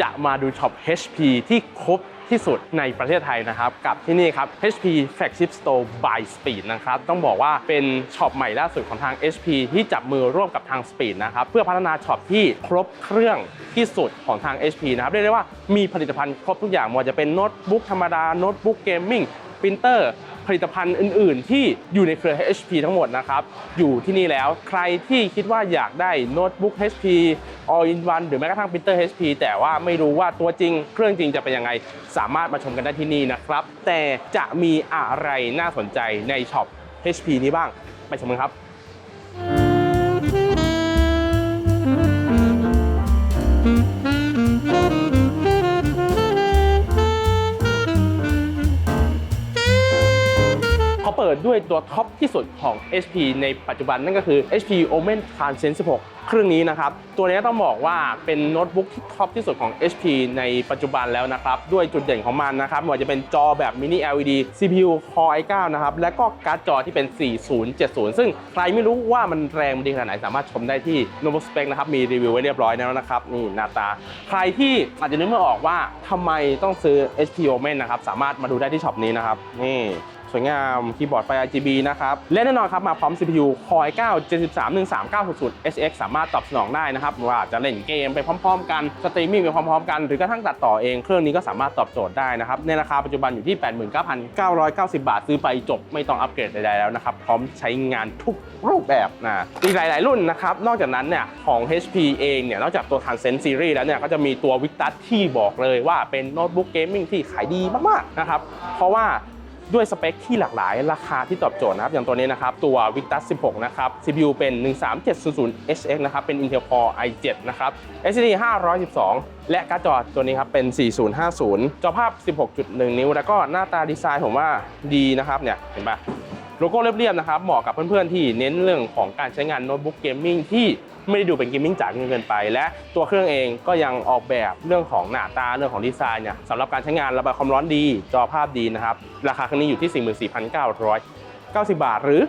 จะมาดูช็อป HP ที่ครบที่สุดในประเทศไทยนะครับกับที่นี่ครับ HP Flagship Store by Speed นะครับต้องบอกว่าเป็นช็อปใหม่ล่าสุดของทาง HP ที่จับมือร่วมกับทาง Speed นะครับเพื่อพัฒนาช็อปที่ครบเครื่องที่สุดของทาง HP นะครับเรียกได้ว่ามีผลิตภัณฑ์ครบทุกอย่างไม่ว่าจะเป็นโน้ตบุ๊กธรรมดาโน้ตบุ๊กเกมมิ่งปรินเตอร์ ผลิตภัณฑ์อื่น ๆ ที่อยู่ในเครือ HP ทั้งหมดนะครับอยู่ที่นี่แล้วใครที่คิดว่าอยากได้โน้ตบุ๊ก HP all in one หรือแม้กระทั่งปรินเตอร์ HP แต่ว่าไม่รู้ว่าตัวจริงเครื่องจริงจะเป็นยังไง สามารถมาชมกันได้ที่นี่นะครับ แต่จะมีอะไรน่าสนใจในช็อป HP นี้บ้างไปชมกันครับ เขาเปิดด้วยตัวท็อปที่สุดของ HP ในปัจจุบันนั่นก็คือ HP Omen Transcend 16 เครื่องนี้นะครับ ตัวนี้ต้องบอกว่าเป็นโน้ตบุ๊กที่ท็อปที่สุดของ HP ในปัจจุบันแล้วนะครับ ด้วยจุดเด่นของมันนะครับไม่ว่าจะเป็นจอแบบ Mini LED CPU Core i9 นะครับ และก็การ์ดจอที่เป็น 4070 ซึ่งใครไม่รู้ว่ามันแรงมันดีขนาดไหน สามารถชมได้ที่ Notebook Spec นะครับ มีรีวิวไว้เรียบร้อยแล้วนะครับ นี่หน้าตา ใครที่อาจจะนึกไม่ออกว่าทำไมต้องซื้อ HP Omen นะครับ สามารถมาดูได้ที่ช็อปนี้นะครับ นี่ สวยงามคีย์บอร์ดไฟ RGB นะครับ และแน่นอนครับ มาพร้อม CPU Core i9 7313 HX สามารถตอบสนองได้นะครับ ว่าจะเล่นเกมไปพร้อม ๆ กันสตรีมมิ่งไปพร้อม ๆ กันหรือกระทั่งตัดต่อเองเครื่องนี้ก็สามารถตอบโจทย์ได้นะครับ ในราคาปัจจุบันอยู่ที่ 89,990 บาท ซื้อไปจบไม่ต้องอัปเกรดใดๆแล้วนะครับ พร้อมใช้งานทุกรูปแบบนะอีกหลายๆ รุ่นนะครับนอกจากนั้นเนี่ยของ HP เองเนี่ยนอกจากตัว Transcend Series แล้วเนี่ยก็จะมีตัว Victus ที่บอกเลยว่าเป็นโน้ตบุ๊กเกมมิ่งที่ขายดีมากๆนะครับเพราะว่า ด้วยสเปคที่หลากหลาย ราคาที่ตอบโจทย์นะครับ อย่างตัวนี้นะครับ ตัว Victus 16 นะครับ CPU เป็น 13700 HX นะครับ เป็น Intel Core i7 นะครับ SSD 512 และการ์ดจอตัวนี้ครับ เป็น 4050 จอภาพ 16.1 นิ้ว แล้วก็หน้าตาดีไซน์ผมว่าดีนะครับเนี่ยเห็นปะโลโก้เรียบๆนะครับเหมาะกับเพื่อนๆที่เน้นเรื่องของการใช้งานโน้ตบุ๊กเกมมิ่งที่ ไม่ได้ดูเป็นกิมมิ่งจ๋าจนเกินไป และตัวเครื่องเองก็ยังออกแบบเรื่องของหน้าตาเรื่องของดีไซน์เนี่ยสำหรับการใช้งานระบายความร้อนดีจอภาพดีนะครับราคาเครื่องนี้อยู่ที่ 44,990 บาท หรือ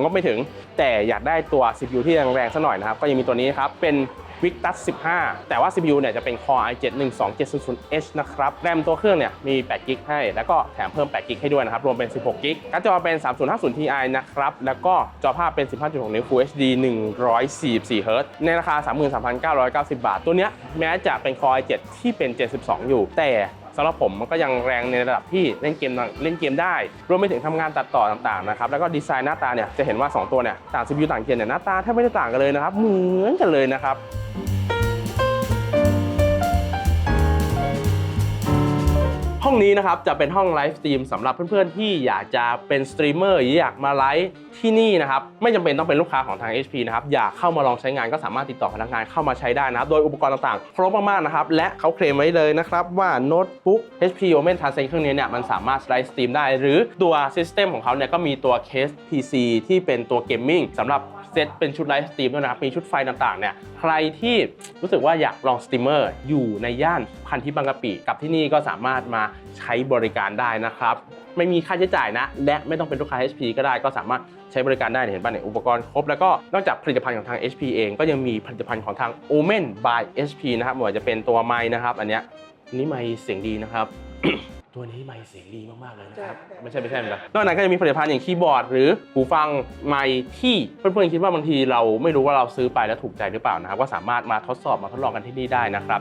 งบไม่ถึง แต่อยากได้ตัว CPU ที่แรงๆซะหน่อยนะครับก็ยังมีตัวนี้ครับเป็น Victus 15 แต่ว่า CPU เนี่ยจะเป็น Core i7 12700H นะครับ แรมตัวเครื่องเนี่ยมี8 g b ให้ แล้วก็แถมเพิ่ม8 g b ให้ด้วยนะครับ รวมเป็น 16 g b การ์ดจอเป็น 3050 Ti นะครับ แล้วก็จอภาพเป็น 15.6 นิ้ว Full HD 144 Hz ในราคา 33,990 บาท ตัวเนี้ยแม้จะเป็น Core i7 ที่เป็น 72 อยู่ แต่ สำหรับผมมันก็ยังแรงในระดับที่เล่นเกมเล่นเกมได้ รวมไปถึงทำงานตัดต่อต่างๆนะครับแล้วก็ดีไซน์หน้าตาเนี่ยจะเห็นว่า 2 ตัวเนี่ยต่าง CPU ต่างเกมเนี่ยหน้าตาแทบไม่ได้ต่างกันเลยนะครับเหมือนกันเลยนะครับ ห้องนี้นะครับจะเป็นห้องไลฟ์สตรีมสำหรับเพื่อนๆ ที่อยากจะเป็นสตรีมเมอร์อยากมาไลฟ์ที่นี่นะครับไม่จำเป็นต้องเป็นลูกค้าของทาง HP นะครับอยากเข้ามาลองใช้งานก็สามารถติดต่อพนักงานเข้ามาใช้ได้นะครับโดยอุปกรณ์ต่างๆ ครบมากๆนะครับและเขาเคลมไว้เลยนะครับว่าโน้ตบุ๊ก HP Omen Transcend เครื่องนี้เนี่ยมันสามารถไลฟ์สตรีมได้ หรือตัวซิสเต็มของเขาเนี่ยก็มีตัวเคส PC ที่เป็นตัวเกมมิ่งสำหรับเซตเป็นชุดไลฟ์สตรีมด้วยนะครับมีชุดไฟต่างๆเนี่ยใครที่รู้สึกว่าอยากลองสตรีมเมอร์อยู่ในย่านพันทิพย์บางกะปิกับที่นี่ก็สามารถมาใช้บริการได้นะครับ ไม่มีค่าใช้จ่ายนะ และไม่ต้องเป็นลูกค้า HP ก็ได้ก็สามารถใช้บริการได้เนี่ยเห็นป่ะเนี่ยอุปกรณ์ครบ แล้วก็นอกจากผลิตภัณฑ์ของทาง HP เองก็ยังมีผลิตภัณฑ์ของทาง Omen by HP นะครับไม่ว่าจะเป็นตัวไม้นะครับ อันเนี้ยอันนี้ไม้เสียงดีนะครับตัวนี้ไมค์เสียงดีมาก ๆ เลยนะครับไม่ใช่ไม่ใช่นะนอกจากนั้นก็จะมีผลิตภัณฑ์อย่างคีย์บอร์ด หรือหูฟังไมค์ที่เพื่อนๆคิดว่าบางทีเราไม่รู้ว่าเราซื้อไปแล้วถูกใจหรือเปล่านะครับ ก็สามารถมาทดสอบมาทดลองกันที่นี่ได้นะครับ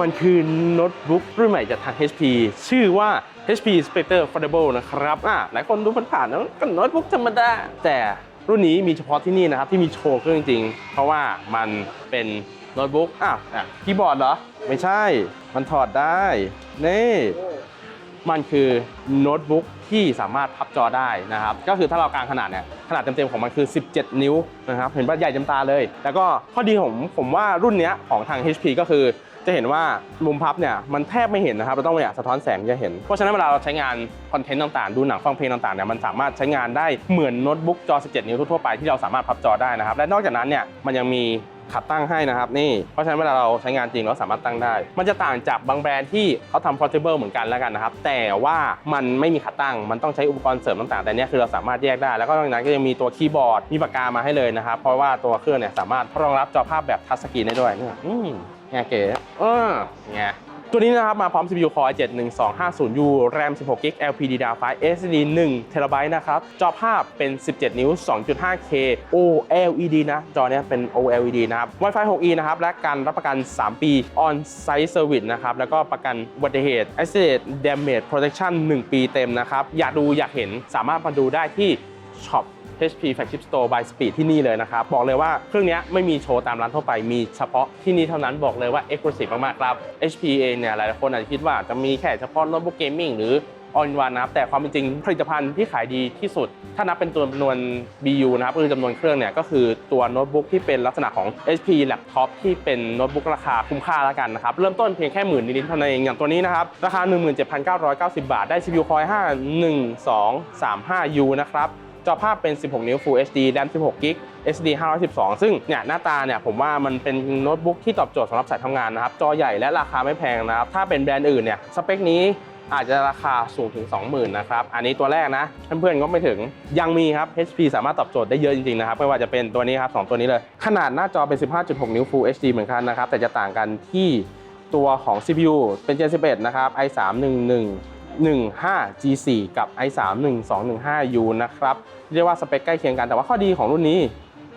มันคือโน้ตบุ๊กรุ่นใหม่จากทาง HP ชื่อว่า HP Spectre Foldable นะครับอะหลายคนดูผ่านๆแล้วก็โน้ตบุ๊กธรรมดา แต่รุ่นนี้มีเฉพาะที่นี่นะครับ ที่มีโชว์เครื่องจริง เพราะว่ามันเป็นโน้ตบุ๊กอ้าวอะคีย์บอร์ดเหรอ ไม่ใช่ มันถอดได้ นี่ มันคือโน้ตบุ๊กที่สามารถพับจอได้นะครับ ก็คือถ้าเรากางขนาดเนี่ย ขนาดเต็มๆของมันคือ 17 นิ้วนะครับ เห็นว่าใหญ่เต็มตาเลย แล้วก็ข้อดีของผมว่ารุ่นนี้ของทาง HP ก็คือ จะเห็นว่ามุมพับเนี่ยมันแทบไม่เห็นนะครับเราต้องเนี่ยสะท้อนแสงจะเห็น เพราะฉะนั้นเวลาเราใช้งานคอนเทนต์ต่างๆ ดูหนังฟังเพลงต่างๆเนี่ยมันสามารถใช้งานได้เหมือนโน้ตบุ๊กจอ 17 นิ้วทั่วๆไปที่เราสามารถพับจอได้นะครับและนอกจากนั้นเนี่ยมันยังมีขัดตั้งให้นะครับนี่เพราะฉะนั้นเวลาเราใช้งานจริงเราสามารถตั้งได้ มันจะต่างจากบางแบรนด์ที่เขาทำ portable เหมือนกันแล้วกันนะครับ แต่ว่ามันไม่มีขัดตั้ง มันต้องใช้อุปกรณ์เสริมต่างๆ แต่เนี้ยคือเราสามารถแยกได้ แล้วก็นอกจากนั้นก็ยังมีตัวคีย์บอร์ดมีปากกามาให้เลยนะครับ เพราะว่าตัวเครื่องเนี่ยสามารถรองรับจอภาพแบบทัชสกรีนได้ด้วยเนี่ย อืมไงเก๋เออไงตัวนี้นะครับมาพร้อม CPU Core i7 1250U RAM 16GB LPDDR5 SSD 1 TB นะครับ จอภาพเป็น 17 นิ้ว 2.5K OLED นะ จอเนี้ยเป็น OLED นะครับ Wi-Fi 6E นะครับ และการรับประกัน 3 ปี On-Site Service นะครับ แล้วก็ประกันอุบัติเหตุ Accident Damage Protection 1 ปีเต็มนะครับ อยากดูอยากเห็นสามารถมาดูได้ที่ ช็อป HP Flagship Store by Speed ที่นี่เลยนะครับ บอกเลยว่าเครื่องนี้ไม่มีโชว์ตามร้านทั่วไป มีเฉพาะที่นี่เท่านั้นบอกเลยว่า Exclusive มากๆครับ HP เองเนี่ยหลายๆคนอาจจะคิดว่าจะมีแค่เฉพาะโน้ตบุ๊กเกมมิ่งหรือออนวันนะครับแต่ความเป็นจริงผลิตภัณฑ์ที่ขายดีที่สุด ถ้านับเป็นตัวจำนวน BU นะครับคือจำนวนเครื่องเนี่ยก็คือตัวโน้ตบุ๊กที่เป็นลักษณะของ HP Laptop ที่เป็นโน้ตบุ๊กราคาคุ้มค่าแล้วกันนะครับ เริ่มต้นเพียงแค่หมื่นนิดๆเท่านั้นเองอย่างตัวนี้นะครับ ราคา 17,990 บาท ได้ CPU Core i5 1235U นะครับ จอภาพเป็น 16 นิ้ว Full HD RAM 16 GB SD 512 ซึ่งเนี่ยหน้าตาเนี่ยผมว่ามันเป็นโน้ตบุ๊กที่ตอบโจทย์สำหรับสายทำงานนะครับ จอใหญ่และราคาไม่แพงนะครับ ถ้าเป็นแบรนด์อื่นเนี่ยสเปคนี้อาจจะราคาสูงถึง 20,000นะครับ อันนี้ตัวแรกนะ เพื่อนๆก็ไม่ถึง ยังมีครับ HP สามารถตอบโจทย์ได้เยอะจริงๆนะครับ ไม่ว่าจะเป็นตัวนี้ครับสองตัวนี้เลย ขนาดหน้าจอเป็น 15.6 นิ้ว Full HD เหมือนกันนะครับ แต่จะต่างกันที่ตัวของ CPU เป็น Gen 11 นะครับ 15 G4 กับ i31215U นะครับ เรียกว่าสเปคใกล้เคียงกันแต่ว่าข้อดีของรุ่นนี้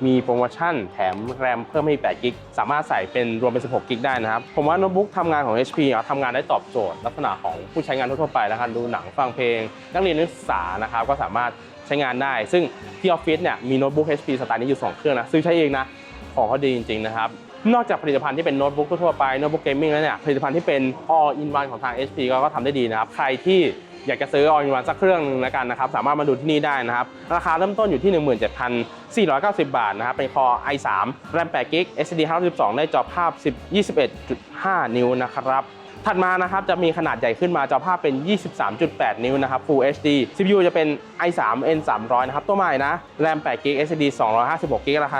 มีโปรโมชั่นแถมแรมเพิ่มให้8กิกสามารถใส่เป็นรวมเป็น 16กิกได้นะครับ ผมว่าโน้ตบุ๊กทำงานของ HP อะทำงานได้ตอบโจทย์ลักษณะของผู้ใช้งานทั่วไปแล้วกันดูหนังฟังเพลง นักเรียนนักศึกษานะครับก็สามารถใช้งานได้ ซึ่งที่ออฟฟิศเนี่ยมีโน้ตบุ๊ก HP สไตล์นี้อยู่ 2 เครื่องนะ ซื้อใช้เองนะ ของเขาดีจริง ๆ นะครับ นอกจากผลิตภัณฑ์ที่เป็นโน้ตบุ๊กทั่วไปโน้ตบุ๊กเกมมิ่งแล้วเนี่ยผลิตภัณฑ์ที่เป็น all in one ของทาง HP ก็ก็ทำได้ดีนะครับ ใครที่อยากจะซื้อ all in one สักเครื่องหนึงแล้วกันนะครับ สามารถมาดูที่นี่ได้นะครับ ราคาเริ่มต้นอยู่ที่ 17,490 บาทนะครับ เป็น Core i3 RAM 8 GB SSD 512ได้จอภาพ10 21.5 นิ้วนะครับ ถัดมานะครับจะมีขนาดใหญ่ขึ้นมาจอภาพเป็น 23.8 นิ้วนะครับ Full HD CPU จะเป็น i3 N 300 นะครับตัวใหม่นะ RAM 8 GB SSD 256 GB ราคา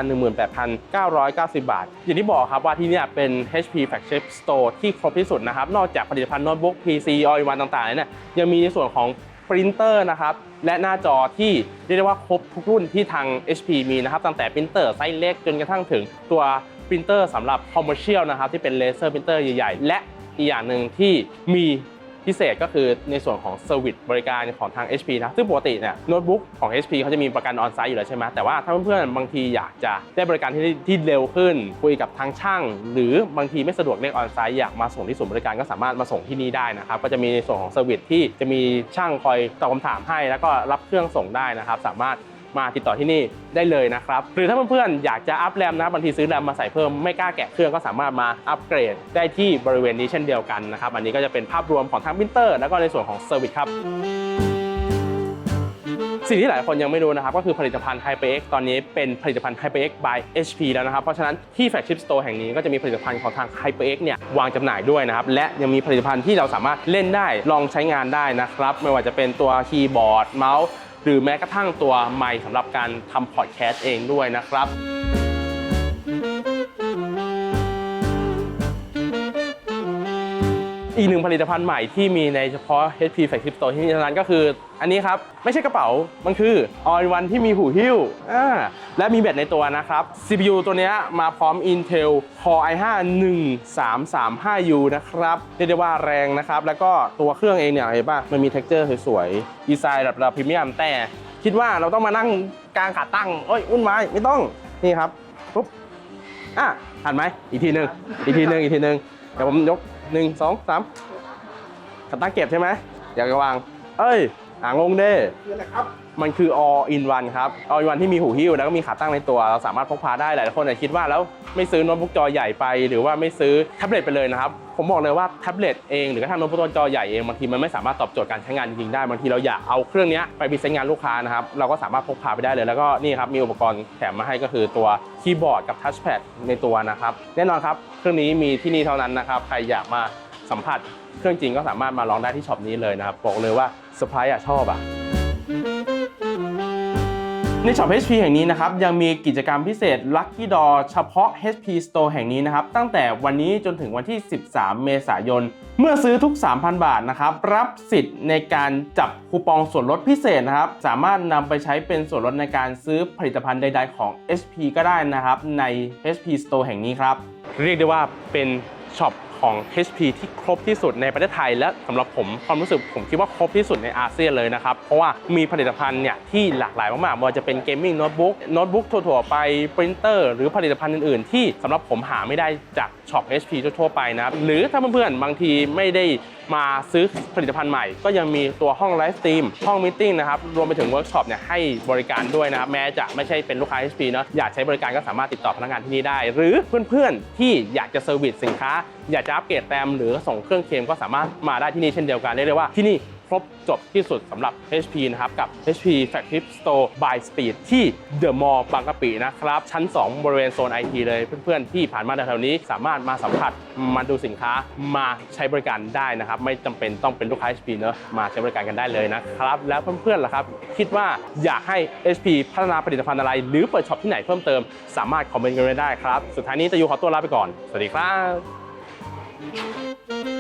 18,990 บาท อย่างที่บอกครับว่าที่นี่เป็น HP Flagship Store ที่ครบที่สุดนะครับ นอกจากผลิตภัณฑ์โน้ตบุ๊ก PC all in one ต่างๆเนี่ยยังมีในส่วนของปรินเตอร์นะครับและหน้าจอที่เรียกได้ว่าครบทุกรุ่นที่ทาง HP มีนะครับตั้งแต่ปรินเตอร์ไซส์เล็กจนกระทั่งถึงตัวปรินเตอร์สำหรับ commercial นะครับที่เป็นเลเซอร์ปรินเตอร์ใหญ่ๆ และ อีกอย่างหนึ่งที่มีพิเศษก็คือในส่วนของเซอร์วิสบริการของทาง HP นะซึ่งปกติเนี่ยโน้ตบุ๊กของ HP เขาจะมีประกันออนไซต์อยู่แล้วใช่ไหมแต่ว่าถ้าเพื่อนๆบางทีอยากจะได้บริการที่ที่เร็วขึ้น คุยกับทางช่าง หรือบางทีไม่สะดวกเรียกออนไซต์อยากมาส่งที่ศูนย์บริการก็สามารถมาส่งที่นี่ได้นะครับก็จะมีในส่วนของเซอร์วิสที่จะมีช่างคอยตอบคำถามให้ แล้วก็รับเครื่องส่งได้นะครับสามารถ มาติดต่อที่นี่ได้เลยนะครับ หรือถ้าเพื่อนๆอยากจะอัพแรมนะบางทีซื้อแรมมาใส่เพิ่มไม่กล้าแกะเครื่องก็สามารถมาอัปเกรดได้ที่บริเวณนี้เช่นเดียวกันนะครับ อันนี้ก็จะเป็นภาพรวมของทางพิมพ์เตอร์แล้วก็ในส่วนของเซอร์วิสครับสิ่งที่หลายคนยังไม่รู้นะครับก็คือผลิตภัณฑ์ HyperX ตอนนี้เป็นผลิตภัณฑ์ HyperX by HP แล้วนะครับ เพราะฉะนั้นที่ Flagship Store แห่งนี้ก็จะมีผลิตภัณฑ์ของทาง HyperX เนี่ยวางจำหน่ายด้วยนะครับ และยังมีผลิตภัณฑ์ที่เราสามารถเล่นได้ลองใช้งานได้นะครับ ไม่ว่าจะเป็นตัวคีย์บอร์ดเมาส์ หรือแม้กระทั่งตัวไมค์สำหรับการทำพอดแคสต์เองด้วยนะครับ อีกหนึ่งผลิตภัณฑ์ใหม่ที่มีในเฉพาะ HP Flagship Store ที่นี่เท่านั้นก็คือ อันนี้ครับ ไม่ใช่กระเป๋า มันคือ All in One ที่มีหูหิ้วอ่าและมีแบตในตัวนะครับ CPU ตัวนี้มาพร้อม Intel Core i5 1335U นะครับเรียกได้ว่าแรงนะครับ แล้วก็ตัวเครื่องเองเนี่ยเห็นป่ะมันมี texture สวยๆดีไซน์ระดับพรีเมียมแต่ คิดว่าเราต้องมานั่งกลางขาตั้งเอ้ยอุ่นไม้ไม่ต้องนี่ครับปุ๊บอะหันไหมอีกทีหนึ่งอีกทีหนึ่งอีกทีหนึ่งเดี๋ยวผมยก หนึ่งสองสามขัดตั้งเก็บใช่ไหมอยากจะวาง เอ้ยหางงเด้คืออะไรครับมันคือ all in one ครับ all in one ที่มีหูหิ้วแล้วก็มีขาตั้งในตัว เราสามารถพกพาได้หลายคนอาจจะคิดว่าแล้วไม่ซื้อโน้ตบุ๊กจอใหญ่ไป หรือว่าไม่ซื้อแท็บเล็ตไปเลยนะครับ ผมบอกเลยว่าแท็บเล็ตเองหรือกระทั่งโน้ตบุ๊กจอใหญ่เองบางทีมันไม่สามารถตอบโจทย์การใช้งานจริงๆได้บางทีเราอยากเอาเครื่องนี้ไปมีใช้งานลูกค้านะครับเราก็สามารถพกพาไปได้เลย แล้วก็นี่ครับมีอุปกรณ์แถมมาให้ก็คือตัวคีย์บอร์ดกับทัชแพดในตัวนะครับแน่นอนครับเครื่องนี้มีที่นี่เท่านั้นนะครับใครอยากมาสัมผัสเครื่องจริงก็สามารถมาลองได้ที่ช็อปนี้เลยนะครับบอกเลยว่าเซอร์ไพรส์อะชอบอะ ในช็อป HP แห่งนี้นะครับยังมีกิจกรรมพิเศษ Lucky Door เฉพาะ HP Store แห่งนี้นะครับตั้งแต่วันนี้จนถึงวันที่ 13 เมษายน เมื่อซื้อทุก 3,000 บาทนะครับรับสิทธิ์ในการจับคูปองส่วนลดพิเศษนะครับสามารถนำไปใช้เป็นส่วนลดในการซื้อผลิตภัณฑ์ใด ๆ ของ HP ก็ได้นะครับใน HP Store แห่งนี้ครับเรียกได้ว่าเป็นช็อป ของ HP ที่ครบที่สุดในประเทศไทย และสำหรับผมความรู้สึกผมคิดว่าครบที่สุดในอาเซียนเลยนะครับ เพราะว่ามีผลิตภัณฑ์เนี่ยที่หลากหลายมากๆไม่ว่าจะเป็นเกมมิ่งโน้ตบุ๊กโน้ตบุ๊กทั่วๆไปปรินเตอร์หรือผลิตภัณฑ์อื่นๆ ที่สำหรับผมหาไม่ได้จากช็อป HP ทั่วๆไปนะครับหรือถ้าเพื่อนๆบางทีไม่ได้มาซื้อผลิตภัณฑ์ใหม่ ก็ยังมีตัวห้องไลฟ์สตรีมห้องมิ팅นะครับรวมไปถึงเวิร์กช็อปเนี่ยให้บริการด้วยนะครับแม้จะไม่ใช่เป็นลูกค้า HP เนอะอยากใช้บริการก็สามารถติดต่อพนักงานที่นี่ได้ หรือเพื่อนๆที่อยากจะเซอร์วิสสินค้าอยากจะอัปเกรดแต้มหรือส่งเครื่องเคมก็สามารถมาได้ที่นี่เช่นเดียวกันเรียกได้ว่าที่นี่ครบจบที่สุดสำหรับ HP นะครับ กับ HP Flagship Store by Speed ที่ The Mall บางกะปินะครับ ชั้น 2 บริเวณโซน IT เลยเพื่อนๆ ที่ผ่านมาแถวๆนี้สามารถมาสัมผัสมาดูสินค้ามาใช้บริการได้นะครับ ไม่จำเป็นต้องเป็นลูกค้า HP เนอะมาใช้บริการกันได้เลยนะครับ แล้วเพื่อนๆล่ะครับ คิดว่าอยากให้ HP พัฒนาผลิตภัณฑ์อะไร หรือเปิดช็อปที่ไหนเพิ่มเติม สามารถคอมเมนต์กันไว้ได้ครับสุดท้ายนี้ตะยูขอตัวลาไปก่อนสวัสดีครับ Thank you.